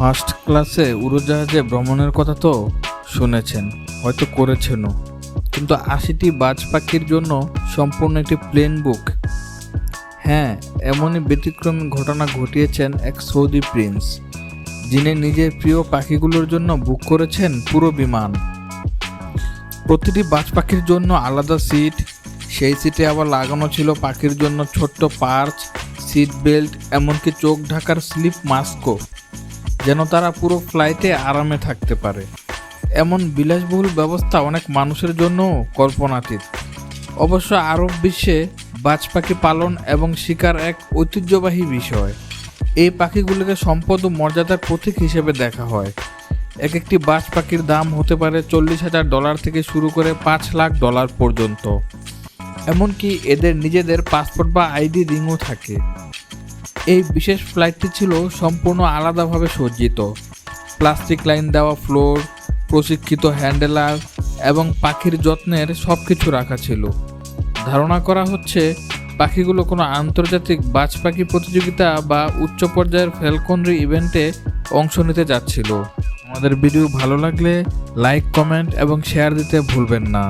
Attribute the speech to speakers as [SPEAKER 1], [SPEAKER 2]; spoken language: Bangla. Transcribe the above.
[SPEAKER 1] ফার্স্ট ক্লাসে উড়োজাহাজে ভ্রমণের কথা তো শুনেছেন, হয়তো করেছেনও। কিন্তু আশিটি বাজ পাখির জন্য সম্পূর্ণ একটি প্লেন বুক হ্যাঁ এমনই ব্যতিক্রমী ঘটনা ঘটিয়েছেন এক সৌদি প্রিন্স যিনি নিজের প্রিয় পাখিগুলোর জন্য বুক করেছেন পুরো বিমান। প্রতিটি বাজ পাখির জন্য আলাদা সিট সেই সিটে আবার লাগানো ছিল পাখির জন্য ছোট্ট পার্চ সিট বেল্ট এমনকি চোখ ঢাকার স্লিপ মাস্কও যেন তারা পুরো ফ্লাইটে আরামে থাকতে পারে। এমন বিলাসবহুল ব্যবস্থা অনেক মানুষের জন্য কল্পনাতীত। অবশ্য আরব বিশ্বে বাজ পাখি পালন এবং শিকার এক ঐতিহ্যবাহী বিষয়। এই পাখিগুলিকে সম্পদ ও মর্যাদার প্রতীক হিসেবে দেখা হয়। এক একটি বাজ পাখির দাম হতে পারে চল্লিশ হাজার ডলার থেকে শুরু করে পাঁচ লাখ ডলার পর্যন্ত। এমনকি এদের নিজেদের পাসপোর্ট বা আইডি রিংও থাকে। এই বিশেষ ফ্লাইটটি ছিল সম্পূর্ণ আলাদাভাবে সজ্জিত। প্লাস্টিক লাইন দেওয়া ফ্লোর প্রশিক্ষিত হ্যান্ডেলার এবং পাখির যত্নের সব কিছু রাখা ছিল। ধারণা করা হচ্ছে, পাখিগুলো কোনো আন্তর্জাতিক বাজ পাখি প্রতিযোগিতা বা উচ্চ পর্যায়ের ফ্যালকনরি ইভেন্টে অংশ নিতে যাচ্ছিল। আমাদের ভিডিও ভালো লাগলে লাইক কমেন্ট এবং শেয়ার দিতে ভুলবেন না।